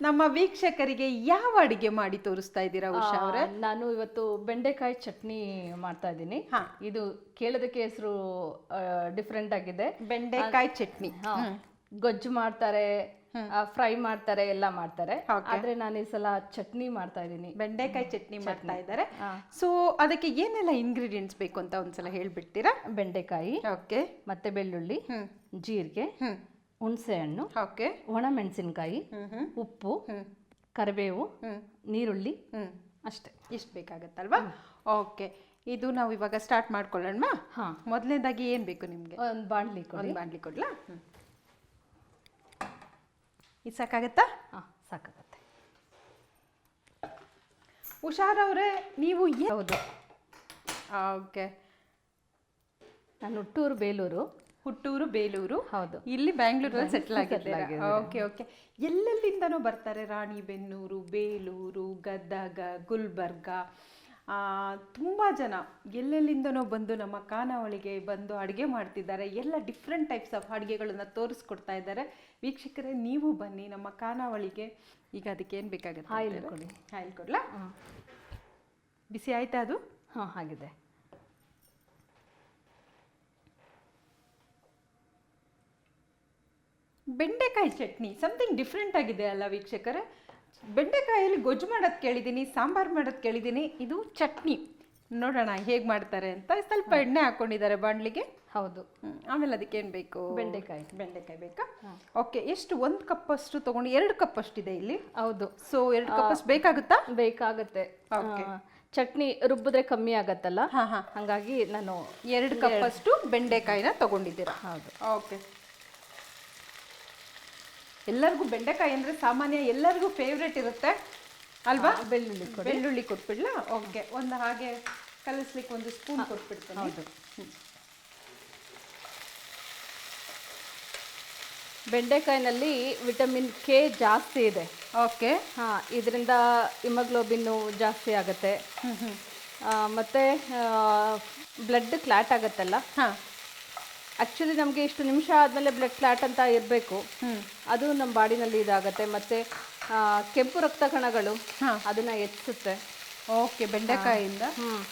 ನಮ್ಮ ವೀಕ್ಷಕರಿಗೆ ಯಾವ ಅಡಿಗೆ ಮಾಡಿ ತೋರಿಸ್ತಾ ಇದ್ದೀರಾ ಉಷಾ ಅವರೇ? ನಾನು ಇವತ್ತು ಬೆಂಡೆಕಾಯಿ ಚಟ್ನಿ ಮಾಡ್ತಾ ಇದ್ದೀನಿ. ಹಾ. ಇದು ಕೇಳೋದಕ್ಕೆ ಹೆಸರು ಡಿಫ್ರೆಂಟ್ ಆಗಿದೆ. ಬೆಂಡೆಕಾಯಿ ಚಟ್ನಿ. ಗೊಜ್ಜು ಮಾಡ್ತಾರೆ ಫ್ರೈ ಮಾಡ್ತಾರೆ ಎಲ್ಲ ಮಾಡ್ತಾರೆ. ಆದ್ರೆ ನಾನು ಈ ಸಲ ಚಟ್ನಿ ಮಾಡ್ತಾ ಇದ್ದೀನಿ. ಬೆಂಡೆಕಾಯಿ ಚಟ್ನಿ ಮಾಡ್ತಾ ಇದ್ದಾರೆ. ಸೊ ಅದಕ್ಕೆ ಏನೆಲ್ಲ ಇಂಗ್ರೀಡಿಯೆಂಟ್ಸ್ ಬೇಕು ಅಂತ ಒಂದ್ಸಲ ಹೇಳ್ಬಿಡ್ತೀರಾ? ಬೆಂಡೆಕಾಯಿ ಓಕೆ. ಮತ್ತೆ ಬೆಳ್ಳುಳ್ಳಿ ಜೀರಿಗೆ ಹುಣಸೆ ಹಣ್ಣು ಓಕೆ ಒಣಮೆಣಸಿನ್ಕಾಯಿ ಉಪ್ಪು ಕರಿಬೇವು ನೀರುಳ್ಳಿ ಅಷ್ಟೇ. ಇಷ್ಟು ಬೇಕಾಗತ್ತಲ್ವಾ? ಓಕೆ. ಇದು ನಾವು ಇವಾಗ ಸ್ಟಾರ್ಟ್ ಮಾಡ್ಕೊಳ್ಳೋಣ ಹಾ. ಮೊದಲನೇದಾಗಿ ಏನು ಬೇಕು ನಿಮಗೆ? ಒಂದು ಬಾಣಲಿ ಕೊಡಿ. ಒಂದು ಬಾಣಲಿ ಕೊಡ್ಲಾ. ಇದು ಸಾಕಾಗತ್ತಾ? ಹಾಂ ಸಾಕಾಗತ್ತೆ. ಹುಷಾರವ್ರೆ ನೀವು ಹೌದು. ಓಕೆ. ನಾನು ಹುಟ್ಟೂರು ಬೇಲೂರು. ಹುಟ್ಟೂರು ಬೇಲೂರು. ಹೌದು. ಇಲ್ಲಿ ಬ್ಯಾಂಗ್ಳೂರಲ್ಲಿ ಸೆಟ್ಲ್ ಆಗಿದ್ದಾರೆ ಓಕೆ ಓಕೆ ಎಲ್ಲೆಲ್ಲಿಂದನೂ ಬರ್ತಾರೆ ರಾಣಿಬೆನ್ನೂರು ಬೇಲೂರು ಗದಗ ಗುಲ್ಬರ್ಗ. ಆ, ತುಂಬ ಜನ ಎಲ್ಲೆಲ್ಲಿಂದನೋ ಬಂದು ನಮ್ಮ ಖಾನಾವಳಿಗೆ ಬಂದು ಅಡುಗೆ ಮಾಡ್ತಿದ್ದಾರೆ. ಎಲ್ಲ ಡಿಫ್ರೆಂಟ್ ಟೈಪ್ಸ್ ಆಫ್ ಅಡುಗೆಗಳನ್ನು ತೋರಿಸ್ಕೊಡ್ತಾ ಇದ್ದಾರೆ. ವೀಕ್ಷಕರೇ ನೀವು ಬನ್ನಿ ನಮ್ಮ ಖಾನಾವಳಿಗೆ ಈಗ ಅದಕ್ಕೆ ಏನು ಬೇಕಾಗುತ್ತೆ ಆಯಿಲ್ ಕೊಡಿ ಆಯಿಲ್ ಕೊಡ್ಲಾ ಹಾಂ ಬಿಸಿ ಆಯ್ತಾ ಅದು? ಹಾಂ ಆಗಿದೆ ಬೆಂಡೆಕಾಯಿ ಚಟ್ನಿ ಸಮಥಿಂಗ್ ಡಿಫ್ರೆಂಟ್ ಆಗಿದೆ ಅಲ್ಲ ವೀಕ್ಷಕರೇ. ಬೆಂಡೆಕಾಯಲ್ಲಿ ಗೊಜ್ಜು ಮಾಡೋದು ಕೇಳಿದ್ದೀನಿ ಸಾಂಬಾರು ಮಾಡೋದು ಕೇಳಿದ್ದೀನಿ ಇದು ಚಟ್ನಿ. ನೋಡೋಣ ಹೇಗೆ ಮಾಡ್ತಾರೆ ಅಂತ. ಸ್ವಲ್ಪ ಎಣ್ಣೆ ಹಾಕ್ಕೊಂಡಿದ್ದಾರೆ ಬಾಣಲಿಗೆ. ಹೌದು. ಆಮೇಲೆ ಅದಕ್ಕೆ ಏನು ಬೇಕು? ಬೆಂಡೆಕಾಯಿ. ಬೆಂಡೆಕಾಯಿ ಬೇಕಾ? ಓಕೆ ಎಷ್ಟು? ಒಂದು ಕಪ್ ಅಷ್ಟು ತೊಗೊಂಡು ಎರಡು ಕಪ್ ಅಷ್ಟಿದೆ ಇಲ್ಲಿ. ಹೌದು. ಸೊ ಎರಡು ಕಪ್ ಅಷ್ಟು ಬೇಕಾಗುತ್ತಾ? ಬೇಕಾಗುತ್ತೆ. ಚಟ್ನಿ ರುಬ್ಬಿದ್ರೆ ಕಮ್ಮಿ ಆಗತ್ತಲ್ಲ? ಹಾ ಹಾ. ಹಾಗಾಗಿ ನಾನು ಎರಡು ಕಪ್ ಅಷ್ಟು ಬೆಂಡೆಕಾಯಿನ ತಗೊಂಡಿದ್ದೀರಾ. ಹೌದು. ಓಕೆ. ಎಲ್ಲರಿಗೂ ಬೆಂಡೆಕಾಯಿ ಅಂದರೆ ಸಾಮಾನ್ಯ ಎಲ್ಲರಿಗೂ ಫೇವ್ರೆಟ್ ಇರುತ್ತೆ. ಅಲ್ವಾ? ಬೆಳ್ಳುಳ್ಳಿ ಕೊಡಿ. ಬೆಳ್ಳುಳ್ಳಿ ಕೊಟ್ಬಿಡ್ಲಾ? ಓಕೆ ಒಂದು ಹಾಗೆ ಕಲಿಸ್ಲಿಕ್ಕೆ ಒಂದು ಸ್ಪೂನ್ ಕೊಟ್ಬಿಡ್ತೀನಿ. ಹೌದು. ಬೆಂಡೆಕಾಯಿನಲ್ಲಿ ವಿಟಮಿನ್ ಕೆ ಜಾಸ್ತಿ ಇದೆ. ಓಕೆ. ಹಾಂ ಇದರಿಂದ ಇಮಗ್ಲೋಬಿನ್ನು ಜಾಸ್ತಿ ಆಗುತ್ತೆ. ಮತ್ತೆ ಬ್ಲಡ್ ಕ್ಲಾಟ್ ಆಗುತ್ತಲ್ಲ? ಹಾಂ. ಆ್ಯಕ್ಚುಲಿ ನಮಗೆ ಇಷ್ಟು ನಿಮಿಷ ಆದಮೇಲೆ ಬ್ಲಡ್ ಕ್ಲಾಟ್ ಅಂತ ಇರಬೇಕು. ಅದು ನಮ್ಮ ಬಾಡಿನಲ್ಲಿ ಇದಾಗುತ್ತೆ. ಮತ್ತೆ ಕೆಂಪು ರಕ್ತ ಕಣಗಳು ಅದನ್ನ ಹೆಚ್ಚುತ್ತೆ ಓಕೆ ಬೆಂಡೆಕಾಯಿಯಿಂದ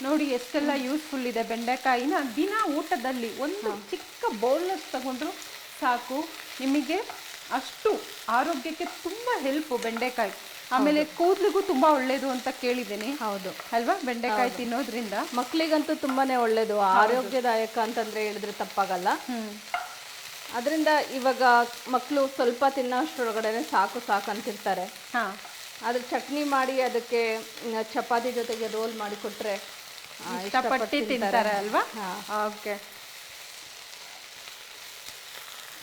ನೋಡಿ ಎಷ್ಟೆಲ್ಲ ಯೂಸ್ಫುಲ್ ಇದೆ ಬೆಂಡೆಕಾಯಿನ. ದಿನ ಊಟದಲ್ಲಿ ಒಂದು ಚಿಕ್ಕ ಬೌಲ್ನಸ್ ತಗೊಂಡ್ರು ಸಾಕು. ನಿಮಗೆ ಅಷ್ಟು ಆರೋಗ್ಯಕ್ಕೆ ತುಂಬ ಹೆಲ್ಪ್ ಬೆಂಡೆಕಾಯಿ. ಆಮೇಲೆ ಕೂದಲಿಗೂ ತುಂಬಾ ಒಳ್ಳೇದು ಅಂತ ಕೇಳಿದ್ದೀನಿ. ಹೌದು. ಅಲ್ವಾ? ಬೆಂಡೆಕಾಯಿ ತಿನ್ನೋದ್ರಿಂದ. ಮಕ್ಕಳಿಗಂತೂ ತುಂಬಾನೇ ಒಳ್ಳೇದು. ಆರೋಗ್ಯದಾಯಕ ಅಂತಂದ್ರೆ ಹೇಳಿದ್ರೆ ತಪ್ಪಾಗಲ್ಲ. ಅದರಿಂದ ಇವಾಗ ಮಕ್ಕಳು ಸ್ವಲ್ಪ ತಿನ್ನೋಷ್ಟರೊಳಗಡೆ ಸಾಕು ಸಾಕು ಅಂತಿರ್ತಾರೆ. ಹಾ. ಅದ್ರ ಚಟ್ನಿ ಮಾಡಿ ಅದಕ್ಕೆ ಚಪಾತಿ ಜೊತೆಗೆ ರೋಲ್ ಮಾಡಿ ಕೊಟ್ರೆ ಇಷ್ಟಪಟ್ಟು ತಿಂತಾರೆ. ಅಲ್ವಾ? ಓಕೆ.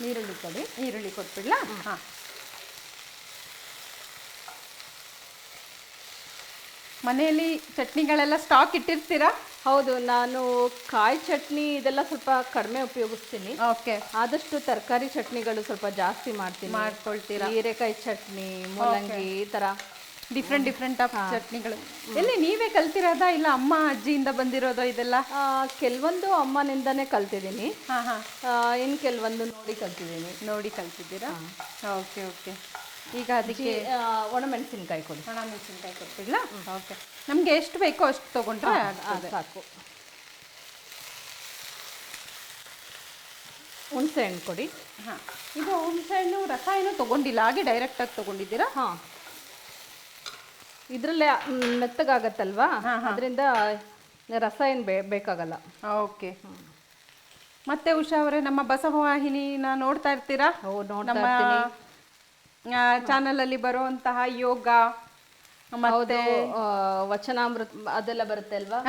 ನೀರುಳ್ಳಿ ಕೊಡಿ ಈರುಳ್ಳಿ ಕೊಟ್ಬಿಡ್ಲಾ? ಹಾ. ಮನೆಯಲ್ಲಿ ಚಟ್ನಿಗಳೆಲ್ಲ ಸ್ಟಾಕ್ ಇಟ್ಟಿರ್ತೀರಾ? ಹೌದು ನಾನು ಕಾಯಿ ಚಟ್ನಿ ಇದೆಲ್ಲ ಸ್ವಲ್ಪ ಕಡಿಮೆ ಉಪಯೋಗಿಸ್ತೀನಿ. ಓಕೆ ಆದಷ್ಟು ತರಕಾರಿ ಚಟ್ನಿಗಳು ಸ್ವಲ್ಪ ಜಾಸ್ತಿ ಮಾಡ್ತೀನಿ. ಮಾಡ್ಕೊಳ್ತೀರಾ? ಹೀರೆಕಾಯಿ ಚಟ್ನಿ ಮೂಲಂಗಿ ಈ ಥರ ಡಿಫ್ರೆಂಟ್ ಡಿಫ್ರೆಂಟ್ ಆಫ್ ಚಟ್ನಿಗಳು. ಎಲ್ಲಿ ನೀವೇ ಕಲ್ತಿರೋದಾ ಇಲ್ಲ ಅಮ್ಮ ಅಜ್ಜಿಯಿಂದ ಬಂದಿರೋದೋ ಇದೆಲ್ಲ? ಕೆಲವೊಂದು ಅಮ್ಮನಿಂದನೇ ಕಲ್ತಿದ್ದೀನಿ. ಹಾ ಹಾ. ಇನ್ನು ಕೆಲವೊಂದು ನೋಡಿ ಕಲ್ತಿದ್ದೀನಿ. ನೋಡಿ ಕಲ್ತಿದ್ದೀರಾ? ಓಕೆ ಓಕೆ ಈಗ ಅದಕ್ಕೆ ಒಣಮೆಣಸಿನ್ಕಾಯಿ ಕೊಡಿ. ಒಣಮೆಣಸಿನ್ಕಾಯಿ ಮೆಣಸಿನ್ಕಾಯಿ ಕೊಟ್ಬಿಡ್ಲಾ ಓಕೆ ನಮಗೆ ಎಷ್ಟು ಬೇಕೋ ಅಷ್ಟು ತಗೊಂಡ್ರೆ ಸಾಕು. ಹುಣಸೆ ಹಣ್ಣು ಕೊಡಿ. ಹಾಂ. ಇದು ಹುಣಸೆ ಹಣ್ಣು ರಸ ಏನು ತೊಗೊಂಡಿಲ್ಲ. ಹಾಗೆ ಡೈರೆಕ್ಟಾಗಿ ತಗೊಂಡಿದ್ದೀರಾ? ಹಾಂ. ಇದರಲ್ಲೇ ಮೆತ್ತಗಾಗತ್ತಲ್ವಾ? ಅದರಿಂದ ರಸ ಏನು ಬೇ ಬೇಕಾಗಲ್ಲ. ಓಕೆ. ಮತ್ತೆ ಉಷಾ ಅವರೇ ನಮ್ಮ ಬಸವವಾಹಿನಿನ ನೋಡ್ತಾ ಇರ್ತೀರಾ? ಓ ನೋಡ್ತಾ ನಮ್ಮ ಚಾನಲಲ್ಲಿ ಬರುವಂತಹ ಯೋಗ ಮತ್ತೆ ವಚನಾಮೃತ ಅದೆಲ್ಲ ಬರುತ್ತೆ ಅಲ್ವಾ.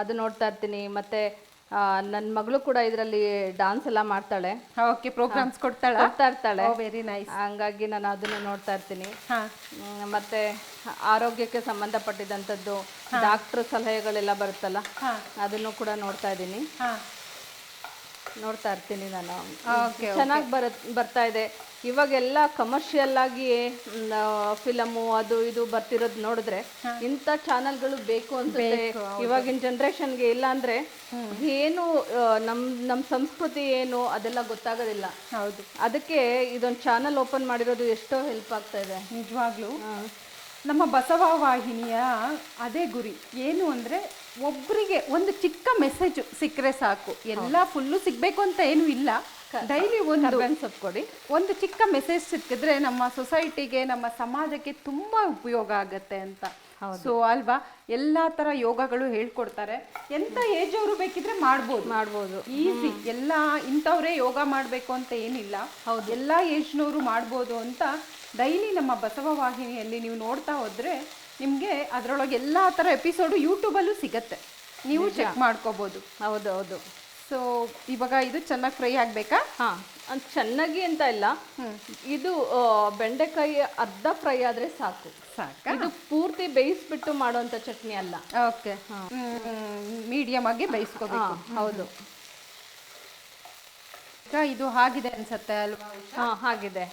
ಅದು ನೋಡ್ತಾ ಇರ್ತೀನಿ. ಮತ್ತೆ ನನ್ನ ಮಗಳು ಕೂಡ ಇದರಲ್ಲಿ ಡಾನ್ಸ್ ಎಲ್ಲ ಮಾಡ್ತಾಳೆ. ಓಕೆ ಪ್ರೋಗ್ರಾಮ್ಸ್ ಕೊಡ್ತಾಳೆ? ಕೊಡ್ತಾ ಇರ್ತಾಳೆ. ವೆರಿ ನೈಸ್ ಹಂಗಾಗಿ ನಾನು ಅದನ್ನು ನೋಡ್ತಾ ಇರ್ತೀನಿ. ಮತ್ತೆ ಆರೋಗ್ಯಕ್ಕೆ ಸಂಬಂಧಪಟ್ಟಿದಂಥದ್ದು ಡಾಕ್ಟರ್ ಸಲಹೆಗಳೆಲ್ಲ ಬರುತ್ತಲ್ಲ? ಅದನ್ನು ಕೂಡ ನೋಡ್ತಾ ಇದ್ದೀನಿ. ನೋಡ್ತಾ ಇರ್ತೀನಿ ನಾನು. ಓಕೆ ಚೆನ್ನಾಗಿ ಬರ ಬರ್ತಾ ಇದೆ. ಇವಾಗೆಲ್ಲ ಕಮರ್ಷಿಯಲ್ ಆಗಿ ಫಿಲಮು ಅದು ಇದು ಬರ್ತಿರೋದು ನೋಡಿದ್ರೆ ಇಂಥ ಚಾನಲ್ಗಳು ಬೇಕು ಅಂತ ಇವಾಗಿನ ಜನ್ರೇಷನ್ಗೆ ಇಲ್ಲ ಅಂದ್ರೆ ಏನು ನಮ್ ನಮ್ ನಮ್ಮ ಸಂಸ್ಕೃತಿ ಏನು ಅದೆಲ್ಲ ಗೊತ್ತಾಗೋದಿಲ್ಲ. ಹೌದು. ಅದಕ್ಕೆ ಇದೊಂದು ಚಾನಲ್ ಓಪನ್ ಮಾಡಿರೋದು ಎಷ್ಟೋ ಹೆಲ್ಪ್ ಆಗ್ತಾ ಇದೆ. ನಿಜವಾಗ್ಲೂ. ನಮ್ಮ ಬಸವ ವಾಹಿನಿಯ ಅದೇ ಗುರಿ. ಏನು ಅಂದರೆ ಒಬ್ಬರಿಗೆ ಒಂದು ಚಿಕ್ಕ ಮೆಸೇಜ್ ಸಿಕ್ಕರೆ ಸಾಕು. ಎಲ್ಲ ಫುಲ್ಲು ಸಿಗಬೇಕು ಅಂತ ಏನೂ ಇಲ್ಲ. ಡೈಲಿ ಒಂದು ಸೊಪ್ಪು ಕೊಡಿ ಒಂದು ಚಿಕ್ಕ ಮೆಸೇಜ್ ಸಿಕ್ಕಿದ್ರೆ ನಮ್ಮ ಸೊಸೈಟಿಗೆ ನಮ್ಮ ಸಮಾಜಕ್ಕೆ ತುಂಬ ಉಪಯೋಗ ಆಗತ್ತೆ ಅಂತ. ಸೊ ಅಲ್ವಾ? ಎಲ್ಲ ತರ ಯೋಗಗಳು ಹೇಳ್ಕೊಡ್ತಾರೆ. ಎಂಥ ಏಜ್ ಅವರು ಬೇಕಿದ್ರೆ ಮಾಡ್ಬೋದು. ಮಾಡ್ಬೋದು. ಈಸಿ ಎಲ್ಲ ಇಂಥವ್ರೇ ಯೋಗ ಮಾಡಬೇಕು ಅಂತ ಏನಿಲ್ಲ. ಹೌದು. ಎಲ್ಲ ಏಜ್ನವರು ಮಾಡ್ಬೋದು ಅಂತ ಡೈಲಿ ನಮ್ಮ ಬಸವ ವಾಹಿನಿಯಲ್ಲಿ ನೀವು ನೋಡ್ತಾ ಹೋದರೆ ನಿಮಗೆ ಅದರೊಳಗೆ ಎಲ್ಲ ಥರ ಎಪಿಸೋಡು ಯೂಟ್ಯೂಬಲ್ಲೂ ಸಿಗತ್ತೆ. ನೀವು ಚೆಕ್ ಮಾಡ್ಕೋಬೋದು. ಹೌದು ಹೌದು. ಸೊ ಇವಾಗ ಇದು ಚೆನ್ನಾಗಿ ಫ್ರೈ ಆಗಬೇಕಾ? ಹಾ ಚೆನ್ನಾಗಿ ಅಂತ ಇಲ್ಲ. ಇದು ಬೆಂಡೆಕಾಯಿ ಅರ್ಧ ಫ್ರೈ ಆದ್ರೆ ಸಾಕು. ಸಾಕು? ಇದು ಪೂರ್ತಿ ಬೇಯಿಸ್ಬಿಟ್ಟು ಮಾಡುವಂಥ ಚಟ್ನಿ ಅಲ್ಲ. ಓಕೆ. ಮೀಡಿಯಮ್ ಆಗಿ ಬೇಯಿಸ್ಕೋಬೇಕು. ಹಾ ಹೌದು. ಈಗ ಇದು ಹಾಗಿದೆ ಅನ್ಸತ್ತೆ ಅಲ್ವಾ ಹಾಂ ಹಾಗಿದೆ.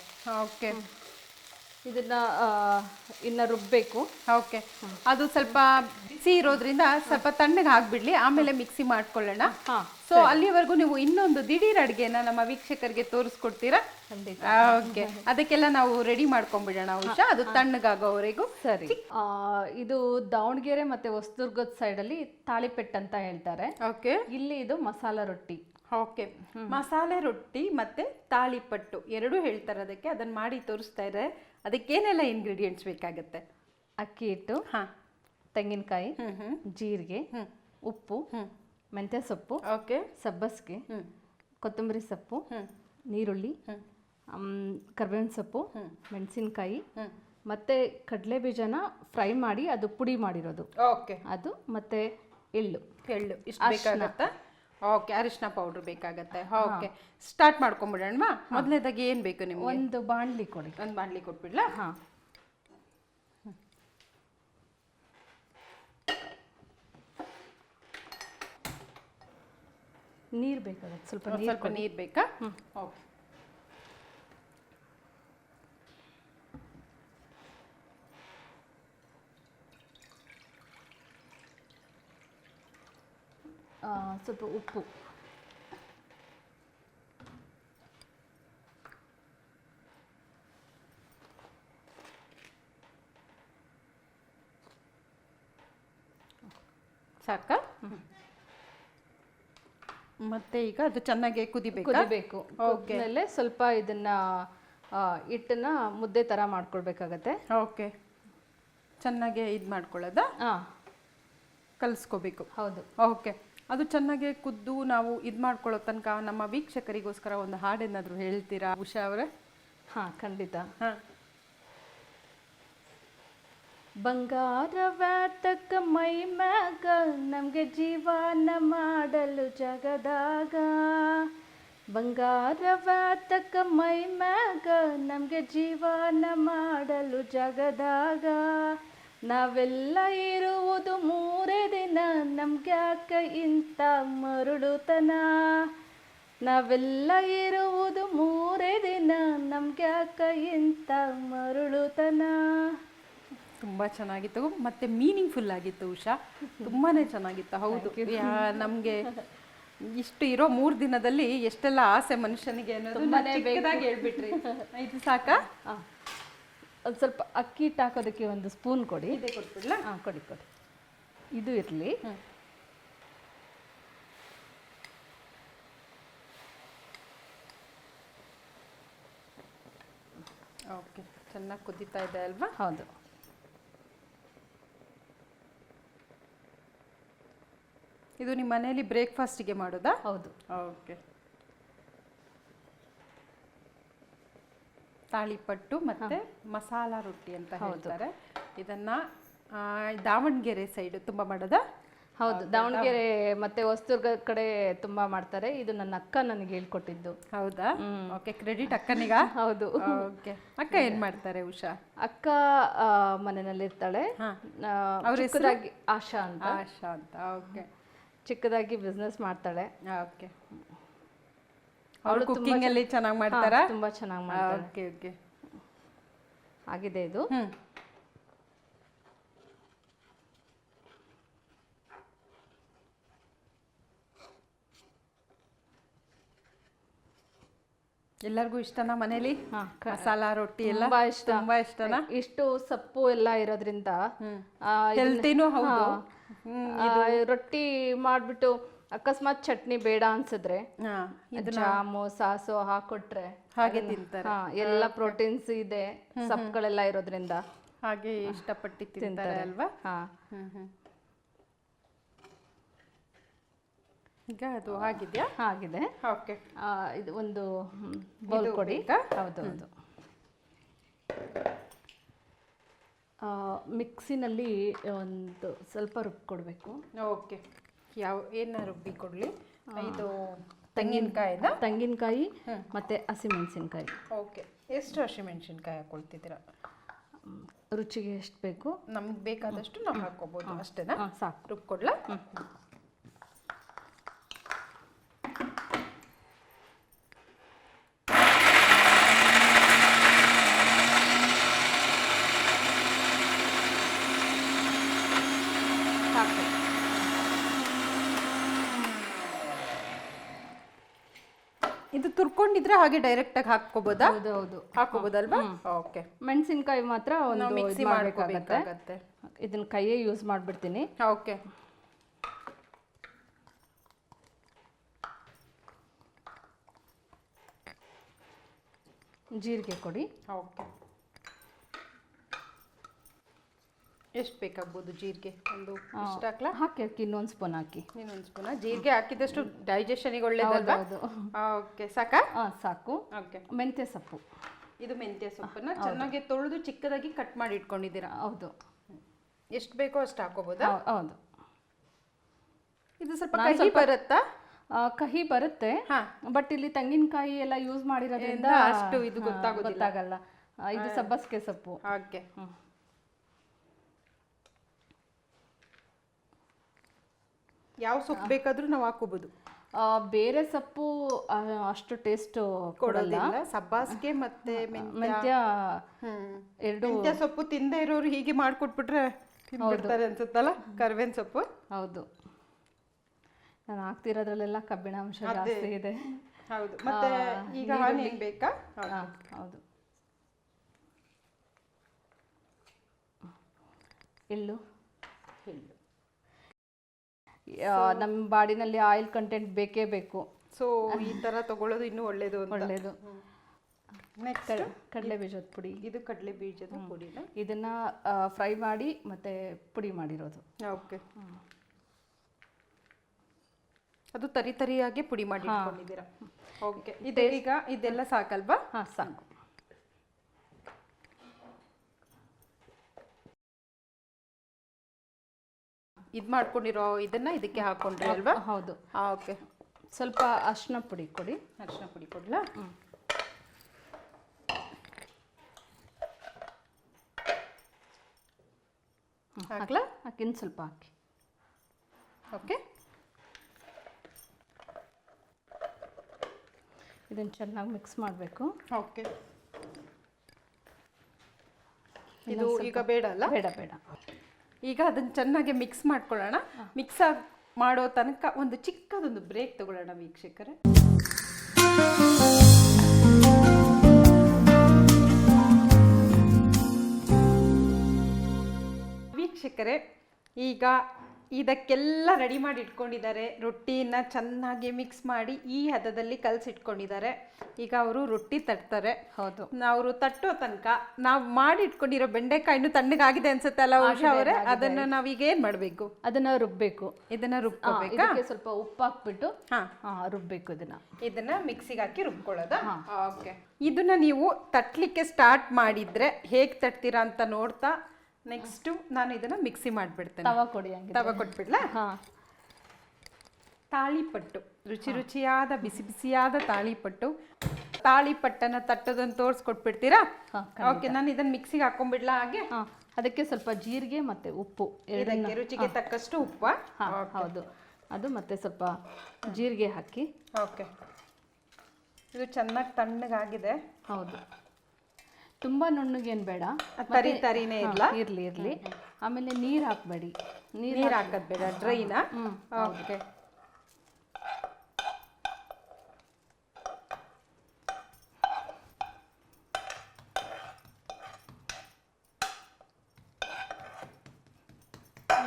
ಓಕೆ. ಇದನ್ನ ಇನ್ನ ರುಬ್ಬೇಕು. ಓಕೆ. ಅದು ಸ್ವಲ್ಪ ಬಿಸಿ ಇರೋದ್ರಿಂದ ಸ್ವಲ್ಪ ತಣ್ಣಗೆ ಹಾಕ್ಬಿಡ್ಲಿ ಆಮೇಲೆ ಮಿಕ್ಸಿ ಮಾಡ್ಕೊಳ್ಳೋಣ. ಸೊ ಅಲ್ಲಿವರೆಗೂ ನೀವು ಇನ್ನೊಂದು ದಿಢೀರ್ ಅಡುಗೆನ ನಮ್ಮ ವೀಕ್ಷಕರಿಗೆ ತೋರಿಸ್ಕೊಡ್ತೀರಾ? ಖಂಡಿತ. ಓಕೆ. ಅದಕ್ಕೆಲ್ಲ ನಾವು ರೆಡಿ ಮಾಡ್ಕೊಂಡ್ಬಿಡೋಣ ಉಷಾ. ಅದು ತಣ್ಣಗಾಗೋವರೆಗೂ. ಸರಿ. ಆ, ಇದು ದಾವಣಗೆರೆ ಮತ್ತೆ ಹೊಸದುರ್ಗದ ಸೈಡಲ್ಲಿ ತಾಳಿಪೆಟ್ಟು ಅಂತ ಹೇಳ್ತಾರೆ. ಓಕೆ. ಇಲ್ಲಿ ಇದು ಮಸಾಲ ರೊಟ್ಟಿ. ಓಕೆ ಮಸಾಲೆ ರೊಟ್ಟಿ ಮತ್ತೆ ತಾಳಿಪಟ್ಟು ಎರಡೂ ಹೇಳ್ತಾರೆ ಅದಕ್ಕೆ. ಅದನ್ನ ಮಾಡಿ ತೋರಿಸ್ತಾ ಇದ್ದಾರೆ ಅದಕ್ಕೇನೆಲ್ಲ ಇಂಗ್ರೀಡಿಯೆಂಟ್ಸ್ ಬೇಕಾಗುತ್ತೆ? ಅಕ್ಕಿ ಹಿಟ್ಟು ಹಾಂ. ತೆಂಗಿನಕಾಯಿ ಜೀರಿಗೆ ಉಪ್ಪು. ಮೆಂತ್ಯ ಸೊಪ್ಪು ಓಕೆ ಸಬ್ಬಸಿಗೆ ಕೊತ್ತಂಬರಿ ಸೊಪ್ಪು ನೀರುಳ್ಳಿ. ಕರ್ಬೇವಿನ ಸೊಪ್ಪು ಮೆಣಸಿನಕಾಯಿ ಮತ್ತೆ ಕಡಲೆ ಬೀಜನ ಫ್ರೈ ಮಾಡಿ ಅದು ಪುಡಿ ಮಾಡಿರೋದು. ಓಕೆ ಅದು ಮತ್ತೆ ಎಳ್ಳು. ಎಳ್ಳು. ಇಷ್ಟು ಬೇಕಾಗತ್ತಾ? ಓಕೆ ಅರಿಶಿನ ಪೌಡ್ರ್ ಬೇಕಾಗತ್ತೆ. ಓಕೆ ಸ್ಟಾರ್ಟ್ ಮಾಡ್ಕೊಂಬಿಡೋಣವಾ? ಮೊದಲನೇದಾಗಿ ಏನು ಬೇಕು ನಿಮ್ಗೆ? ಒಂದು ಬಾಣಲಿ ಕೊಡಿ. ಒಂದು ಬಾಣಲಿ ಕೊಟ್ಬಿಡ್ಲಾ? ಹಾಂ. ನೀರು ಬೇಕಾಗತ್ತೆ. ಸ್ವಲ್ಪ ಸ್ವಲ್ಪ ನೀರು ಬೇಕಾ? ಓಕೆ ಸ್ವಲ್ಪ ಉಪ್ಪು ಸಾಕಾ? ಮತ್ತೆ ಈಗ ಅದು ಚೆನ್ನಾಗಿ ಕುದಿಬೇಕು? ಕುದಿಬೇಕು. ಸ್ವಲ್ಪ ಇದನ್ನ ಹಿಟ್ಟನ್ನ ಮುದ್ದೆ ತರ ಮಾಡ್ಕೊಳ್ಬೇಕಾಗತ್ತೆ. ಓಕೆ. ಚೆನ್ನಾಗಿ ಇದು ಮಾಡ್ಕೊಳ್ಳೋದಾ ಹಾ ಕಲಿಸ್ಕೋಬೇಕು. ಹೌದು. ಓಕೆ. ಅದು ಚೆನ್ನಾಗಿ ಕುದ್ದು ನಾವು ಇದು ಮಾಡ್ಕೊಳ್ಳೋ ತನಕ ನಮ್ಮ ವೀಕ್ಷಕರಿಗೋಸ್ಕರ ಒಂದು ಹಾಡೇನಾದರೂ ಹೇಳ್ತೀರಾ ಉಷಾ ಅವರೇ? ಹಾ ಖಂಡಿತ. ಹಾಂ. ತಕ್ಕ ಮೈ ಮ್ಯಾಗ ನಮಗೆ ಜೀವನ ಮಾಡಲು ಜಗದಾಗ. ಬಂಗಾರವ್ಯಾತಕ ಮೈ ಮ್ಯಾಗ ನಮಗೆ ಜೀವನ ಮಾಡಲು ಜಗದಾಗ. ನಾವೆಲ್ಲ ಇರುವುದು ಮೂರೇ ದಿನ. ನಮ್ಗ್ಯಾಕ ಇಂಥ ಮರುಳುತನ? ನಾವೆಲ್ಲ ಇರುವುದು ಮೂರೇ ದಿನ. ನಮ್ಗ್ಯಾಕ ಇಂಥ ಮರುಳುತನ? ತುಂಬ ಚೆನ್ನಾಗಿತ್ತು. ಮತ್ತೆ ಮೀನಿಂಗ್ಫುಲ್ ಆಗಿತ್ತು ಉಷಾ. ತುಂಬಾನೇ ಚೆನ್ನಾಗಿತ್ತು. ಹೌದು. ನಮ್ಗೆ ಇಷ್ಟು ಇರೋ ಮೂರು ದಿನದಲ್ಲಿ ಎಷ್ಟೆಲ್ಲ ಆಸೆ ಮನುಷ್ಯನಿಗೆ ಅನ್ನೋದು ಹೇಳ್ಬಿಟ್ರಿ. ಇದು ಸಾಕಾ? ಒಂದು ಸ್ವಲ್ಪ ಅಕ್ಕಿ ಹಿಟ್ಟು ಹಾಕೋದಕ್ಕೆ ಒಂದು ಸ್ಪೂನ್ ಕೊಡಿ. ಇದೇ ಹಾಂ ಕೊಡಿ ಕೊಡಿ. ಇದು ಇರಲಿ. ಓಕೆ ಚೆನ್ನಾಗಿ ಕುದೀತಾ ಇದೆ ಅಲ್ವಾ? ಹೌದು. ಇದು ನಿಮ್ಮ ಮನೆಯಲ್ಲಿ ಬ್ರೇಕ್ಫಾಸ್ಟಿಗೆ ಮಾಡೋದಾ? ಹೌದು. ಓಕೆ. ತಾಳಿಪಟ್ಟು ಮತ್ತೆ ಮಸಾಲ ರೊಟ್ಟಿ ಅಂತ ಹೇಳ್ತಾರೆ. ಇದನ್ನ ದಾವಣಗೆರೆ ಸೈಡ್ ತುಂಬಾ ಮಾಡೋದಾ? ಹೌದು ದಾವಣಗೆರೆ ಮತ್ತೆ ಹೊಸದುರ್ಗ ಕಡೆ ತುಂಬಾ ಮಾಡ್ತಾರೆ. ಇದು ನನ್ನ ಅಕ್ಕ ನನಗೆ ಹೇಳ್ಕೊಟ್ಟಿದ್ದು. ಹೌದಾ? ಓಕೆ ಕ್ರೆಡಿಟ್ ಅಕ್ಕನಿಗ? ಹೌದು. ಓಕೆ ಅಕ್ಕ ಏನ್ ಮಾಡ್ತಾರೆ ಉಷಾ? ಅಕ್ಕ ಮನೆಯಲ್ಲಿ. ಆ, ಚಿಕ್ಕದಾಗಿ ಆಶಾ ಅಂತ. ಆಶಾ ಅಂತ ಓಕೆ ಚಿಕ್ಕದಾಗಿ ಬಿಸ್ನೆಸ್ ಮಾಡ್ತಾಳೆ. ಓಕೆ ಅವರು ಕುಕ್ಕಿಂಗ್ ಅಲ್ಲಿ ಚೆನ್ನಾಗಿ ಮಾಡ್ತಾರಾ? ತುಂಬಾ ಚೆನ್ನಾಗಿ ಮಾಡ್ತಾರೆ ಓಕೆ ಓಕೆ. ಆಗಿದೆ ಇದು. ಎಲ್ಲರಿಗೂ ಇಷ್ಟನಾ ಮನೇಲಿ? ಮಸಾಲ ರೊಟ್ಟಿ ಎಲ್ಲ? ತುಂಬಾ ಇಷ್ಟ. ತುಂಬಾ ಇಷ್ಟನಾ? ಇಷ್ಟು ಸೊಪ್ಪು ಎಲ್ಲ ಇರೋದ್ರಿಂದ ಹೆಲ್ತಿನೂ ಹೌದು. ರೊಟ್ಟಿ ಮಾಡ್ಬಿಟ್ಟು ಅಕಸ್ಮಾತ್ ಚಟ್ನಿ ಬೇಡ ಅನ್ಸಿದ್ರೆ ಜಾಮು ಸಾಸು ಹಾಕೊಟ್ರೆ ಹಾಗೆ ತಿಂತಾರೆ. ಹಾ ಎಲ್ಲ ಪ್ರೋಟೀನ್ಸ್ ಇದೆ ಸೊಪ್ಪುಗಳೆಲ್ಲ ಇರೋದ್ರಿಂದ ಹಾಗೆ ಇಷ್ಟಪಟ್ಟು ತಿಂತಾರೆ ಅಲ್ವಾ? ಹಾ. ಹ್ಮ್ ಹ್ಮ್. ಈಗ ಅದು ಆಗಿದ್ಯಾ? ಆಗಿದೆ. ಓಕೆ ಆ, ಇದು ಒಂದು ಬೌಲ್ ಕೊಡಿ. ಹೌದು ಆ, ಮಿಕ್ಸಿನಲ್ಲಿ ಒಂದು ಸ್ವಲ್ಪ ರುಬ್ಕೊಡ್ಬೇಕು. ಓಕೆ ಯಾವ ಏನ ರುಬ್ಬಿ ಕೊಡ್ಲಿ? ಇದು ತೆಂಗಿನಕಾಯಿನ? ತೆಂಗಿನಕಾಯಿ ಮತ್ತೆ ಹಸಿಮೆಣಸಿನ್ಕಾಯಿ ಓಕೆ. ಎಷ್ಟು ಹಸಿಮೆಣಸಿನ್ಕಾಯಿ ಹಾಕೊಳ್ತಿದ್ದೀರಾ? ರುಚಿಗೆ ಎಷ್ಟು ಬೇಕು? ನಮ್ಗೆ ಬೇಕಾದಷ್ಟು ನಾವು ಹಾಕೋಬಹುದು ಅಷ್ಟೇನಾ? ಸಾಕು. ಸಾಕು ರುಬ್ಕೊಡ್ಲಾ ಸಾಕು ಇದು ತುರ್ಕೊಂಡಿದ್ರೆ ಹಾಗೆ ಡೈರೆಕ್ಟ್ ಆಗಿ ಹಾಕೋಬೋದಾ ಹೌದು ಹಾಕೋಬೋದಲ್ವಾ ಓಕೆ ಮೆಣಸಿನ್ಕಾಯಿ ಮಾತ್ರ ಒಂದು ಮಿಕ್ಸಿ ಮಾಡ್ಬೇಕಾಗತ್ತೆ ಇದನ್ನ ಕೈಯೇ ಯೂಸ್ ಮಾಡ್ಬಿಡ್ತೀನಿ. ಓಕೆ ಜೀರಿಗೆ ಕೊಡಿ. ಓಕೆ ಎಷ್ಟು ಬೇಕಾಗ್ಬೋದು ಜೀರಿಗೆ? ಒಂದು ಇಷ್ಟ ಹಾಕ್ಲಾ ಹಾಕಿ ಹಾಕಿ ಇನ್ನೊಂದು ಸ್ಪೂನ್ ಹಾಕಿ. ಇನ್ನೊಂದು ಸ್ಪೂನ ಜೀರಿಗೆ ಹಾಕಿದಷ್ಟು ಡೈಜೆಷನಿಗೆ ಒಳ್ಳೇದಲ್ವಾ? ಹೌದು ಓಕೆ ಸಾಕಾ? ಹಾಂ ಸಾಕು. ಓಕೆ. ಮೆಂತ್ಯ ಸೊಪ್ಪು. ಇದು ಮೆಂತ್ಯ ಸೊಪ್ಪನ್ನ ಚೆನ್ನಾಗಿ ತೊಳೆದು ಚಿಕ್ಕದಾಗಿ ಕಟ್ ಮಾಡಿ ಇಟ್ಕೊಂಡಿದ್ದೀರಾ? ಹೌದು. ಎಷ್ಟು ಬೇಕೋ ಅಷ್ಟು ಹಾಕೋಬೋದಾ? ಹೌ- ಹೌದು. ಇದು ಸ್ವಲ್ಪ ಕಹಿ ಬರುತ್ತಾ? ಆ, ಕಹಿ ಬರುತ್ತೆ. ಹಾ. ಬಟ್ ಇಲ್ಲಿ ತೆಂಗಿನಕಾಯಿ ಎಲ್ಲ ಯೂಸ್ ಮಾಡಿರೋದ್ರಿಂದ ಇಂದ ಅಷ್ಟು ಇದು ಗೊತ್ತಾಗೋದಿಲ್ಲ. ಗೊತ್ತಾಗಲ್ಲ. ಆ, ಇದು ಸಬ್ಬಸಿಗೆ ಸೊಪ್ಪು. ಹಾಗೆ ಯಾವ ಸೊಪ್ಪು ಬೇಕಾದ್ರೂ ನಾವು ಹಾಕೋಬಹುದು ಆ, ಬೇರೆ ಸೊಪ್ಪು ಅಷ್ಟು ಟೇಸ್ಟ್ ಕೊಡಲ್ಲ. ಸಬ್ಬಾಸ್ಗೆ ಮತ್ತೆ ಮೆಂತ್ಯ. ಎರಡು ಮೆಂತ್ಯ ಸೊಪ್ಪು ತಿಂದೇ ಇರೋರು ಹೀಗೆ ಮಾಡ್ಕೊಟ್ಬಿಟ್ರೆ ತಿಂದ್ಬಿಡ್ತಾರೆ ಅನ್ಸುತ್ತಲ್ಲ? ಕರ್ಬೇವಿನ ಸೊಪ್ಪು? ಹೌದು. ನಾನು ಹಾಕ್ತಿರೋದ್ರಲ್ಲೆಲ್ಲ ಕಬ್ಬಿಣಾಂಶ ಜಾಸ್ತಿ ಇದೆ. ಹೌದು. ಮತ್ತೆ ಈಗ ಹಾಲು ಏನ್ ಬೇಕಾ. ಹೌದು. ಎಳ್ಳು. ನಮ್ಮ ಬಾಡಿನಲ್ಲಿ ಆಯಿಲ್ ಕಂಟೆಂಟ್ ಬೇಕೇ ಬೇಕು. ಸೊ ಈ ತರ ತಗೊಳ್ಳೋದು ಇನ್ನೂ ಒಳ್ಳೇದು ನೆಕ್ಸ್ಟ್ ಕಡಲೆ ಬೀಜದ ಪುಡಿ. ಇದು ಕಡಲೆ ಬೀಜದ ಪುಡಿ ಇದನ್ನ ಫ್ರೈ ಮಾಡಿ ಮತ್ತೆ ಪುಡಿ ಮಾಡಿರೋದು. ಓಕೆ. ಅದು ತರಿ ತರಿಯಾಗಿ ಪುಡಿ ಮಾಡಿ ಓಕೆ. ಇದೀಗ ಈಗ ಇದೆಲ್ಲ ಸಾಕಲ್ವಾ? ಹಾಂ ಸಾಕು. ಇದು ಮಾಡ್ಕೊಂಡಿರೋ ಇದನ್ನ ಇದಕ್ಕೆ ಹಾಕೊಂಡ್ರಿ ಅಲ್ವಾ? ಹೌದು. ಓಕೆ. ಸ್ವಲ್ಪ ಅರಿಶಿನ ಪುಡಿ ಕೊಡಿ. ಅರಿಶಿನ ಪುಡಿ ಕೊಡ್ಲಾ? ಹಾಕ್ಲಾ? ಹಾಕಿನ್ ಸ್ವಲ್ಪ ಹಾಕಿ. ಓಕೆ. ಇದನ್ನು ಚೆನ್ನಾಗಿ ಮಿಕ್ಸ್ ಮಾಡಬೇಕು. ಓಕೆ. ಇದು ಈಗ ಬೇಡ ಅಲ್ಲ? ಬೇಡ ಬೇಡ. ಈಗ ಅದನ್ನ ಚೆನ್ನಾಗಿ ಮಿಕ್ಸ್ ಮಾಡ್ಕೊಳ್ಳೋಣ. ಮಿಕ್ಸ್ ಮಾಡೋ ತನಕ ಒಂದು ಚಿಕ್ಕದೊಂದು ಬ್ರೇಕ್ ತಗೊಳ್ಳೋಣ ವೀಕ್ಷಕರೇ. ವೀಕ್ಷಕರೇ ಈಗ ಇದಕ್ಕೆಲ್ಲ ರೆಡಿ ಮಾಡಿ ಇಟ್ಕೊಂಡಿದ್ದಾರೆ ರೊಟ್ಟಿನ ಚೆನ್ನಾಗಿ ಮಿಕ್ಸ್ ಮಾಡಿ ಈ ಹದದಲ್ಲಿ ಕಲಸಿಟ್ಕೊಂಡಿದ್ದಾರೆ. ಈಗ ಅವರು ರೊಟ್ಟಿ ತಟ್ತಾರೆ. ಹೌದು. ಅವರು ತಟ್ಟೋ ತನಕ ನಾವು ಮಾಡಿ ಇಟ್ಕೊಂಡಿರೋ ಬೆಂಡೆಕಾಯಿನು ತಣ್ಣಗಾಗಿದೆ ಅನ್ಸುತ್ತೆ ಅಲ್ಲ ಉಷಾ ಅವರೇ? ಅದನ್ನ ನಾವೀಗ ಏನ್ ಮಾಡ್ಬೇಕು? ಅದನ್ನ ರುಬ್ಬೇಕು. ಇದನ್ನ ರುಬ್ಕೋಬೇಕಾ? ಸ್ವಲ್ಪ ಉಪ್ಪು ಹಾಕ್ಬಿಟ್ಟು ರುಬ್ಬೇಕು ಇದನ್ನ. ಇದನ್ನ ಮಿಕ್ಸಿಗೆ ಹಾಕಿ ರುಬ್ಕೊಳ್ಳೋದಾ? ಓಕೆ. ಇದನ್ನ ನೀವು ತಟ್ಲಿಕ್ಕೆ ಸ್ಟಾರ್ಟ್ ಮಾಡಿದ್ರೆ ಹೇಗ್ ತಟ್ತೀರಾ ಅಂತ ನೋಡ್ತಾ ನೆಕ್ಸ್ಟ್ ನಾನು ಇದನ್ನ ಮಿಕ್ಸಿ ಮಾಡ್ಬಿಡ್ತೇನೆ. ತವಾ ಕೊಡಿ ಹಂಗೆ ತವ ಕೊಟ್ಬಿಡ್ಲಾ? ಹಾ. ತಾಳಿಪಟ್ಟು ರುಚಿ ರುಚಿಯಾದ ಬಿಸಿ ಬಿಸಿಯಾದ ತಾಳಿಪಟ್ಟು. ತಾಳಿಪಟ್ಟನ ತಟ್ಟೋದನ್ನ ತೋರಿಸ್ಕೊಟ್ಬಿಡ್ತೀರಾ? ಕೊಟ್ಬಿಡ್ತೀರಾ ಓಕೆ ನಾನು ಇದನ್ನ ಮಿಕ್ಸಿಗೆ ಹಾಕೊಂಡ್ಬಿಡ್ಲಾ ಹಾಗೆ? ಹಾ ಅದಕ್ಕೆ ಸ್ವಲ್ಪ ಜೀರಿಗೆ ಮತ್ತೆ ಉಪ್ಪು ಇದಕ್ಕೆ ರುಚಿಗೆ ತಕ್ಕಷ್ಟು ಉಪ್ಪು? ಹೌದು. ಅದು ಮತ್ತೆ ಸ್ವಲ್ಪ ಜೀರಿಗೆ ಹಾಕಿ. ಓಕೆ ಇದು ಚೆನ್ನಾಗಿ ತಣ್ಣಗಾಗಿದೆ. ಹೌದು. ತುಂಬ ನುಣ್ಣಗೇನು ಬೇಡ. ತರಿ ತರಿನೇ ಇಲ್ಲ ಇರಲಿ? ಇರಲಿ ಆಮೇಲೆ ನೀರು ಹಾಕಬೇಡಿ. ನೀರು ಹಾಕೋದು ಬೇಡ ಡ್ರೈನಾ? ಓಕೆ.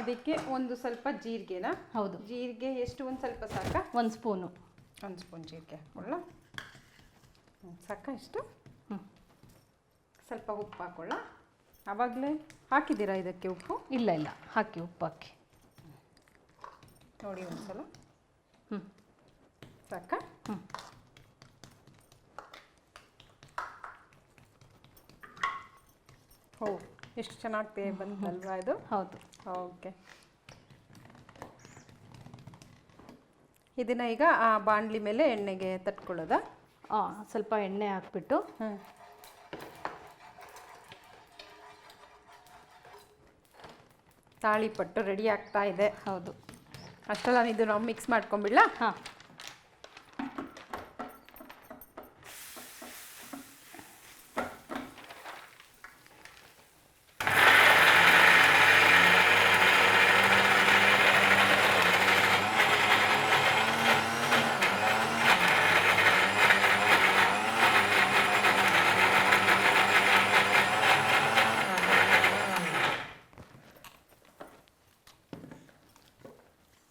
ಇದಕ್ಕೆ ಒಂದು ಸ್ವಲ್ಪ ಜೀರಿಗೆನಾ? ಹೌದು. ಜೀರಿಗೆ ಎಷ್ಟು? ಒಂದು ಸ್ವಲ್ಪ ಸಾಕ? ಒಂದು ಸ್ಪೂನು. ಒಂದು ಸ್ಪೂನ್ ಜೀರಿಗೆ. ಹಾಕೊಳ್ಳ ಸಾಕ ಇಷ್ಟು? ಸ್ವಲ್ಪ ಉಪ್ಪು ಹಾಕೊಳ್ಳ ಆವಾಗಲೇ ಹಾಕಿದ್ದೀರಾ ಇದಕ್ಕೆ ಉಪ್ಪು? ಇಲ್ಲ ಇಲ್ಲ. ಹಾಕಿ ಉಪ್ಪು ಹಾಕಿ. ನೋಡಿ ಒಂದ್ಸಲ. ಹ್ಞೂ ಸಾಕ? ಹ್ಞೂ ಹೋ ಎಷ್ಟು ಚೆನ್ನಾಗಿ ಬಂತಲ್ವಾ ಇದು? ಹೌದು. ಓಕೆ. ಇದನ್ನು ಈಗ ಆ ಬಾಣಲಿ ಮೇಲೆ ಎಣ್ಣೆಗೆ ತಟ್ಕೊಳ್ಳೋದಾ? ಹಾಂ ಸ್ವಲ್ಪ ಎಣ್ಣೆ ಹಾಕ್ಬಿಟ್ಟು ತಾಳಿಪಟ್ಟು ರೆಡಿ ಆಗ್ತಾ ಇದೆ. ಹೌದು. ಅಷ್ಟೆಲ್ಲ ಇದು ನಾವು ಮಿಕ್ಸ್ ಮಾಡ್ಕೊಂಬಿಡ್ಲಾ ಹಾಂ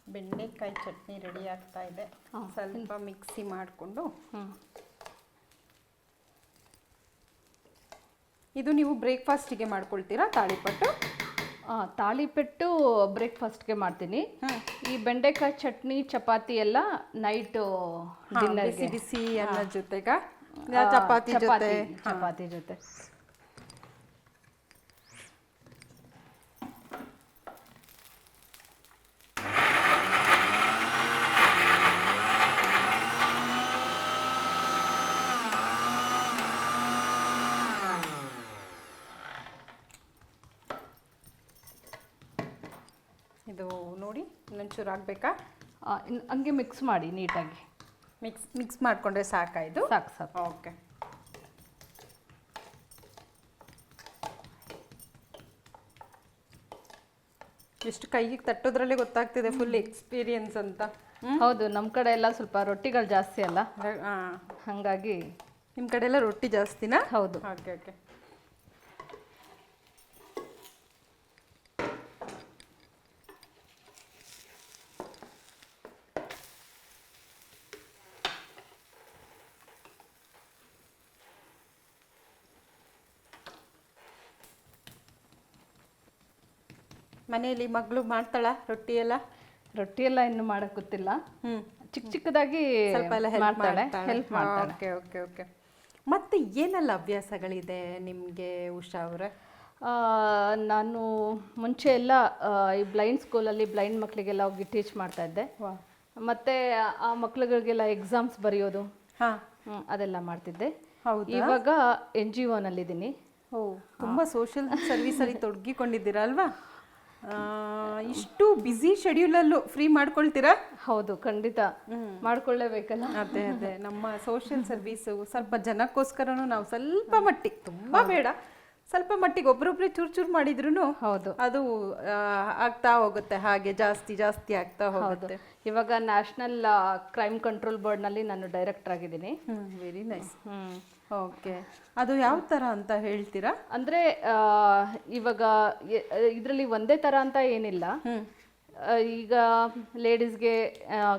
ಬೆಂಡೆಕಾಯಿ ಚಟ್ನಿ ರೆಡಿ ಆಗ್ತಾ ಇದೆ ಹಾ. ಸ್ವಲ್ಪ ಮಿಕ್ಸಿ ಮಾಡಿಕೊಂಡು ಇದು ನೀವು ಬ್ರೇಕ್ಫಾಸ್ಟಿಗೆ ಮಾಡ್ಕೊಳ್ತೀರಾ? ತಾಳಿಪಟ್ಟು? ತಾಳಿಪೆಟ್ಟು ಬ್ರೇಕ್ಫಾಸ್ಟ್ಗೆ ಮಾಡ್ತೀನಿ. ಈ ಬೆಂಡೆಕಾಯಿ ಚಟ್ನಿ ಚಪಾತಿ ಎಲ್ಲ ನೈಟು ಬಿಸಿ ಬಿಸಿ ಅನ್ನ ಜೊತೆಗ? ಚಪಾತಿ ಜೊತೆ. ಚಪಾತಿ ಜೊತೆ ಇದು ನೋಡಿ ಇನ್ನೊಂಚೂರು ಆಗಬೇಕಾ? ಇನ್ನು ಇನ್- ಹಂಗೆ ಮಿಕ್ಸ್ ಮಾಡಿ ನೀಟಾಗಿ. ಮಿಕ್ಸ್ ಮಿಕ್ಸ್ ಮಾಡಿಕೊಂಡ್ರೆ ಸಾಕಾಯಿತು ಇದು? ಸಾಕು ಸಾಕು. ಓಕೆ. ಎಷ್ಟು ಕೈಗೆ ತಟ್ಟೋದ್ರಲ್ಲೇ ಗೊತ್ತಾಗ್ತಿದೆ ಫುಲ್ ಎಕ್ಸ್ಪೀರಿಯನ್ಸ್ ಅಂತ. ಹೌದು ನಮ್ಮ ಕಡೆ ಎಲ್ಲ ಸ್ವಲ್ಪ ರೊಟ್ಟಿಗಳು ಜಾಸ್ತಿ ಅಲ್ಲ? ಹಾಂ ಹಾಗಾಗಿ ನಿಮ್ಮ ಕಡೆ ಎಲ್ಲ ರೊಟ್ಟಿ ಜಾಸ್ತಿನಾ? ಹೌದು. Okay okay. ಮನೆಯಲ್ಲಿ ಮಗಳು ಮಾಡ್ತಾಳ ರೊಟ್ಟಿ ಎಲ್ಲ? ರೊಟ್ಟಿ ಎಲ್ಲ ಇನ್ನು ಮಾಡಕ್ ಗೊತ್ತಿಲ್ಲ. ಚಿಕ್ಕ ಚಿಕ್ಕದಾಗಿ ಸ್ವಲ್ಪ ಎಲ್ಲ ಹೆಲ್ಪ್ ಮಾಡ್ತಾಳೆ ಮಾಡ್ತಾಳೆ. ಹೆಲ್ಪ್ ಮಾಡ್ತಾಳೆ. Okay okay okay. ಮತ್ತೆ ಏನೆಲ್ಲ ಅಭ್ಯಾಸಗಳಿದೆ ನಿಮಗೆ ಉಷಾ ಅವರೇ? ನಾನು ಮುಂಚೆ ಎಲ್ಲ ಈ ಬ್ಲೈಂಡ್ ಸ್ಕೂಲಲ್ಲಿ ಬ್ಲೈಂಡ್ ಮಕ್ಕಳಿಗೆಲ್ಲ ಹೋಗಿ ಟೀಚ್ ಮಾಡ್ತಾ ಇದ್ದೆ. ಮತ್ತೆ ಆ ಮಕ್ಳುಗಳಿಗೆಲ್ಲ ಎಕ್ಸಾಮ್ಸ್ ಬರೆಯೋದು ಅದೆಲ್ಲ ಮಾಡ್ತಿದ್ದೆ. ಇವಾಗ ಎನ್ ಜಿ ಒನಲ್ಲಿದ್ದೀನಿ ಓ ತುಂಬಾ ಸೋಷಿಯಲ್ ಸರ್ವಿಸಲ್ಲಿ ತೊಡಗಿಕೊಂಡಿದ್ದೀರಾ ಅಲ್ವಾ? ಇಷ್ಟು ಬ್ಯುಸಿ ಶೆಡ್ಯೂಲಲ್ಲೂ ಫ್ರೀ ಮಾಡ್ಕೊಳ್ತೀರಾ? ಹೌದು ಖಂಡಿತ. ಮಾಡ್ಕೊಳ್ಳೇಬೇಕಲ್ಲ? ಅದೇ ಅದೇ. ನಮ್ಮ ಸೋಷಿಯಲ್ ಸರ್ವಿಸ್ ಸ್ವಲ್ಪ ಜನಕ್ಕೋಸ್ಕರನೂ ನಾವು ಸ್ವಲ್ಪ ಮಟ್ಟಿಗೆ ತುಂಬಾ ಬೇಡ. ಸ್ವಲ್ಪ ಮಟ್ಟಿಗೆ ಒಬ್ರೊಬ್ರೆ ಚೂರ್ ಚೂರ್ ಮಾಡಿದ್ರು ಹೌದು. ಅದು ಆಗ್ತಾ ಹೋಗುತ್ತೆ ಹಾಗೆ ಜಾಸ್ತಿ ಜಾಸ್ತಿ ಆಗ್ತಾ ಹೋಗುತ್ತೆ. ಇವಾಗ ನ್ಯಾಷನಲ್ ಕ್ರೈಮ್ ಕಂಟ್ರೋಲ್ ಬೋರ್ಡ್ನಲ್ಲಿ ನಾನು ಡೈರೆಕ್ಟರ್ ಆಗಿದ್ದೀನಿ. Very nice hmm. ಓಕೆ. ಅದು ಯಾವ ತರ ಅಂತ ಹೇಳ್ತೀರಾ? ಅಂದ್ರೆ ಇವಾಗ ಇದರಲ್ಲಿ ಒಂದೇ ತರ ಅಂತ ಏನಿಲ್ಲ. ಈಗ ಲೇಡೀಸ್ಗೆ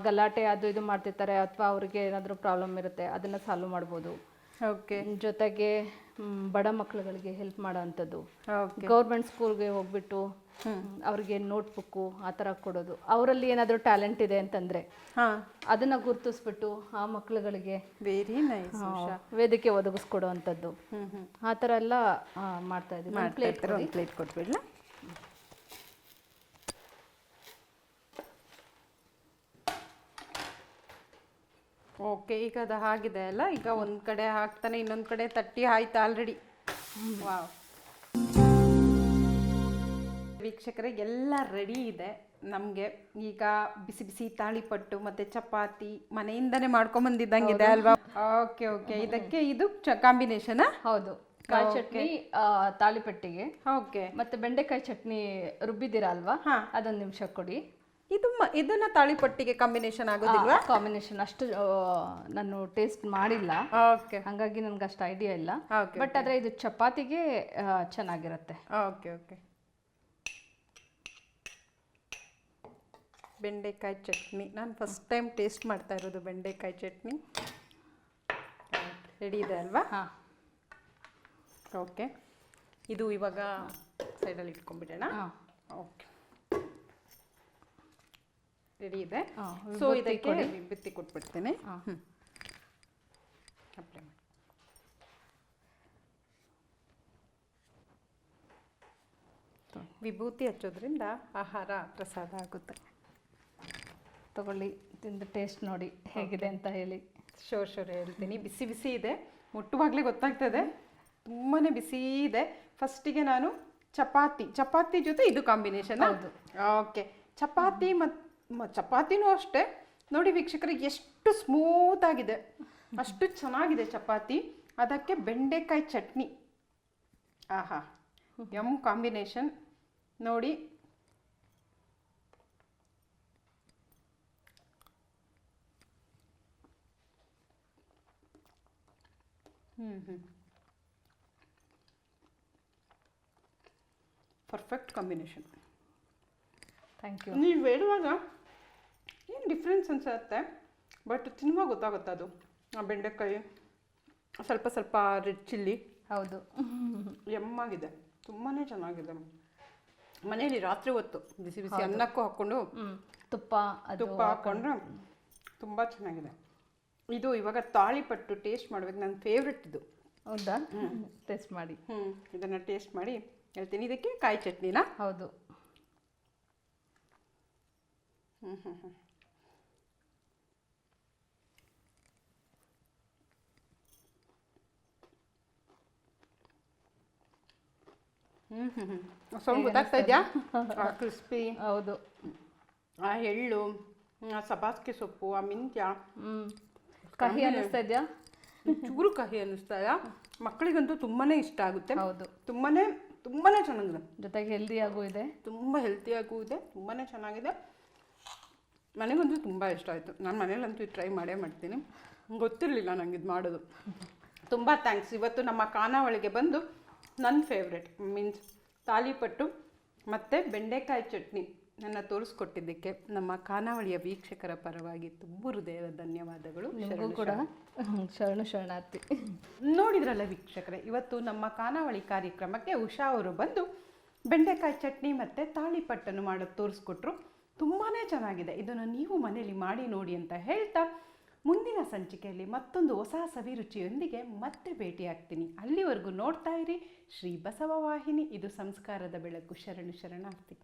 ಗಲಾಟೆ ಅದು ಇದು ಮಾಡ್ತಿರ್ತಾರೆ ಅಥವಾ ಅವ್ರಿಗೆ ಏನಾದರೂ ಪ್ರಾಬ್ಲಮ್ ಇರುತ್ತೆ ಅದನ್ನ ಸಾಲ್ವ್ ಮಾಡ್ಬೋದು. ಓಕೆ. ಜೊತೆಗೆ ಬಡ ಮಕ್ಕಳುಗಳಿಗೆ ಹೆಲ್ಪ್ ಮಾಡೋ ಅಂಥದ್ದು. ಗೌರ್ಮೆಂಟ್ ಸ್ಕೂಲ್ಗೆ ಹೋಗ್ಬಿಟ್ಟು ಅವ್ರಿಗೆ ನೋಟ್ಬುಕ್ಕು ಆ ಥರ ಕೊಡೋದು. ಅವರಲ್ಲಿ ಏನಾದರೂ ಟ್ಯಾಲೆಂಟ್ ಇದೆ ಅಂತಂದರೆ ಹಾ. ಅದನ್ನು ಗುರುತಿಸ್ಬಿಟ್ಟು ಆ ಮಕ್ಕಳುಗಳಿಗೆ ವೆರಿ ನೈಸ್ ವೇದಿಕೆ ಒದಗಿಸ್ಕೊಡೋ ಅಂಥದ್ದು. ಹ್ಮ್ ಹ್ಮ್. ಆ ಥರ ಎಲ್ಲ ಮಾಡ್ತಾ ಇದ್ದೀವಿ. ಒಂದು ಪ್ಲೇಟ್ ಪ್ಲೇಟ್ ಕೊಟ್ಬಿಡ್ಲಾ. ಓಕೆ ಈಗ ಅದು ಆಗಿದೆ ಅಲ್ಲ? ಈಗ ಒಂದು ಕಡೆ ಹಾಕ್ತಾನೆ ಇನ್ನೊಂದು ಕಡೆ ತಟ್ಟಿ ಆಯ್ತು ಆಲ್ರೆಡಿ ವಾವ್ ವೀಕ್ಷಕರೇ ಎಲ್ಲ ರೆಡಿ ಇದೆ. ನಮಗೆ ಈಗ ಬಿಸಿ ಬಿಸಿ ತಾಳಿಪಟ್ಟು ಮತ್ತೆ ಚಪಾತಿ ಮನೆಯಿಂದನೇ ಮಾಡ್ಕೊಂಬಂದಿದ್ದಂಗಿದೆ ಅಲ್ವಾ? ಓಕೆ ಓಕೆ ಇದಕ್ಕೆ ಇದು ಕಾಂಬಿನೇಷನ್ ಹೌದು. ಕಾಯಿ ಚಟ್ನಿ ತಾಳಿಪಟ್ಟಿಗೆ. ಓಕೆ ಮತ್ತೆ ಬೆಂಡೆಕಾಯಿ ಚಟ್ನಿ ರುಬ್ಬಿದ್ದೀರಾ ಅಲ್ವಾ? ಹಾ. ಅದೊಂದು ನಿಮಿಷ ಕೊಡಿ. ಇದು ಇದನ್ನ ತಾಳಿಪಟ್ಟಿಗೆ ಕಾಂಬಿನೇಷನ್ ಆಗೋದಿಲ್ವಾ? ಕಾಂಬಿನೇಷನ್ ಅಷ್ಟು ನಾನು ಟೇಸ್ಟ್ ಮಾಡಿಲ್ಲ. ಓಕೆ ಹಂಗಾಗಿ ನನ್ಗೆ ಅಷ್ಟು ಐಡಿಯಾ ಇಲ್ಲ ಬಟ್ ಆದ್ರೆ ಇದು ಚಪಾತಿಗೆ ಚೆನ್ನಾಗಿರುತ್ತೆ. ಓಕೆ ಓಕೆ ಬೆಂಡೆಕಾಯಿ ಚಟ್ನಿ. ನಾನು ಫಸ್ಟ್ ಟೈಮ್ ಟೇಸ್ಟ್ ಮಾಡ್ತಾ ಇರೋದು ಬೆಂಡೆಕಾಯಿ ಚಟ್ನಿ. ರೆಡಿ ಇದೆ ಅಲ್ವಾ? ಹಾಂ. ಓಕೆ ಇದು ಇವಾಗ ಸೈಡಲ್ಲಿ ಇಟ್ಕೊಂಡ್ಬಿಡೋಣ. ಹಾ. ಓಕೆ ರೆಡಿ ಇದೆ? ಹಾಂ ಸೊ ಇದಕ್ಕೆ ಬಿತ್ತಿ ಕೊಟ್ಬಿಡ್ತೇನೆ. ಹ್ಞೂ ಮಾಡಿ. ವಿಭೂತಿ ಹಚ್ಚೋದ್ರಿಂದ ಆಹಾರ ಪ್ರಸಾದ ಆಗುತ್ತೆ. ತಗೊಳ್ಳಿ ತಿಂದು ಟೇಸ್ಟ್ ನೋಡಿ ಹೇಗಿದೆ ಅಂತ ಹೇಳಿ. ಶೋರ್ ಶೋರ್ ಹೇಳ್ತೀನಿ. ಬಿಸಿ ಬಿಸಿ ಇದೆ ಮುಟ್ಟುವಾಗಲೇ ಗೊತ್ತಾಗ್ತದೆ. ತುಂಬಾ ಬಿಸಿ ಇದೆ. ಫಸ್ಟಿಗೆ ನಾನು ಚಪಾತಿ ಚಪಾತಿ ಜೊತೆ ಇದು ಕಾಂಬಿನೇಷನ್ ಹೌದು. ಓಕೆ ಚಪಾತಿ ಮತ್ತು ಚಪಾತಿನೂ ಅಷ್ಟೇ. ನೋಡಿ ವೀಕ್ಷಕರಿಗೆ ಎಷ್ಟು ಸ್ಮೂತ್ ಆಗಿದೆ. ಅಷ್ಟು ಚೆನ್ನಾಗಿದೆ ಚಪಾತಿ. ಅದಕ್ಕೆ ಬೆಂಡೆಕಾಯಿ ಚಟ್ನಿ. ಆಹಾ. ಯಮ್ ಕಾಂಬಿನೇಷನ್ ನೋಡಿ ಪರ್ಫೆಕ್ಟ್ ಕಾಂಬಿನೇಷನ್ ಥ್ಯಾಂಕ್ ಯು ನೀವು ಹೇಳುವಾಗ ಏನು ಡಿಫ್ರೆನ್ಸ್ ಅನಿಸುತ್ತೆ? ಬಟ್ ತಿನ್ನುವಾಗ ಗೊತ್ತಾಗುತ್ತೆ ಅದು. ಆ ಬೆಂಡೆಕಾಯಿ ಸ್ವಲ್ಪ ಸ್ವಲ್ಪ ರೆಡ್ ಚಿಲ್ಲಿ ಹೌದು. ಎಮ್ಮಾಗಿದೆ. ತುಂಬಾ ಚೆನ್ನಾಗಿದೆ. ಮನೇಲಿ ರಾತ್ರಿ ಹೊತ್ತು ಬಿಸಿ ಬಿಸಿ ಅನ್ನಕ್ಕೂ ಹಾಕ್ಕೊಂಡು ತುಪ್ಪ ತುಪ್ಪ ಹಾಕ್ಕೊಂಡ್ರೆ ತುಂಬ ಚೆನ್ನಾಗಿದೆ. ಇದು ಇವಾಗ ತಾಳಿಪಟ್ಟು ಟೇಸ್ಟ್ ಮಾಡ್ಬೇಕು. ನನ್ನ ಫೇವ್ರೆಟ್ ಇದು. ಹೌದಾ? ಟೇಸ್ಟ್ ಮಾಡಿ. ಹ್ಞೂ ಇದನ್ನು ಟೇಸ್ಟ್ ಮಾಡಿ ಹೇಳ್ತೀನಿ. ಇದಕ್ಕೆ ಕಾಯಿ ಚಟ್ನಿನಾ? ಹೌದು. ಹ್ಞೂ ಹ್ಞೂ ಹ್ಞೂ ಹ್ಞೂ ಹ್ಞೂ ಹ್ಞೂ ಸೌಂಡ್ ಗೊತ್ತಾಗ್ತಾ ಇದೆಯಾ? ಕ್ರಿಸ್ಪಿ ಹೌದು. ಆ ಎಳ್ಳು ಆ ಸಬಾಸ್ಗೆ ಸೊಪ್ಪು ಆ ಮಿಂತ್ಯ. ಕಹಿ ಅನ್ನಿಸ್ತಾ ಇದೆಯಾ? ಚೂರು ಕಹಿ ಅನ್ನಿಸ್ತಾ ಇಲ್ಲ ಮಕ್ಕಳಿಗಂತೂ ತುಂಬಾ ಇಷ್ಟ ಆಗುತ್ತೆ. ಹೌದು. ತುಂಬಾನೇ ತುಂಬಾನೇ ಚೆನ್ನಾಗಿದೆ. ಜೊತೆಗೆ ಹೆಲ್ದಿ ಆಗು ಇದೆ. ತುಂಬ ಹೆಲ್ತಿಯಾಗೂ ಇದೆ. ತುಂಬಾನೇ ಚೆನ್ನಾಗಿದೆ. ನನಗಂತೂ ತುಂಬ ಇಷ್ಟ ಆಯಿತು. ನಾನು ಮನೇಲಂತೂ ಟ್ರೈ ಮಾಡೇ ಮಾಡ್ತೀನಿ. ಗೊತ್ತಿರಲಿಲ್ಲ ನಂಗೆ ಇದು ಮಾಡೋದು. ತುಂಬ ಥ್ಯಾಂಕ್ಸ್ ಇವತ್ತು ನಮ್ಮ ಖಾನಾವಳಿಗೆ ಬಂದು ನನ್ನ ಫೇವ್ರೆಟ್ ಮೀನ್ಸ್ ತಾಲಿಪಟ್ಟು ಮತ್ತು ಬೆಂಡೆಕಾಯಿ ಚಟ್ನಿ. ನನ್ನ ತೋರಿಸ್ಕೊಟ್ಟಿದ್ದಕ್ಕೆ ನಮ್ಮ ಖಾನಾವಳಿಯ ವೀಕ್ಷಕರ ಪರವಾಗಿ ತುಂಬ ಹೃದಯದ ಧನ್ಯವಾದಗಳು. ನಿಮಗೂ ಕೂಡ ಶರಣು. ಶರಣಾರ್ಥಿ. ನೋಡಿದ್ರಲ್ಲ ವೀಕ್ಷಕರೇ ಇವತ್ತು ನಮ್ಮ ಖಾನಾವಳಿ ಕಾರ್ಯಕ್ರಮಕ್ಕೆ ಉಷಾ ಅವರು ಬಂದು ಬೆಂಡೆಕಾಯಿ ಚಟ್ನಿ ಮತ್ತು ತಾಳಿಪಟ್ಟನ್ನು ಮಾಡೋದು ತೋರಿಸ್ಕೊಟ್ರು. ತುಂಬಾ ಚೆನ್ನಾಗಿದೆ. ಇದನ್ನು ನೀವು ಮನೆಯಲ್ಲಿ ಮಾಡಿ ನೋಡಿ ಅಂತ ಹೇಳ್ತಾ ಮುಂದಿನ ಸಂಚಿಕೆಯಲ್ಲಿ ಮತ್ತೊಂದು ಹೊಸ ಸವಿರುಚಿಯೊಂದಿಗೆ ಮತ್ತೆ ಭೇಟಿಯಾಗ್ತೀನಿ. ಅಲ್ಲಿವರೆಗೂ ನೋಡ್ತಾ ಇರಿ ಶ್ರೀ ಬಸವ ವಾಹಿನಿ. ಇದು ಸಂಸ್ಕಾರದ ಬೆಳಕು. ಶರಣು ಶರಣಾರ್ಥಿ.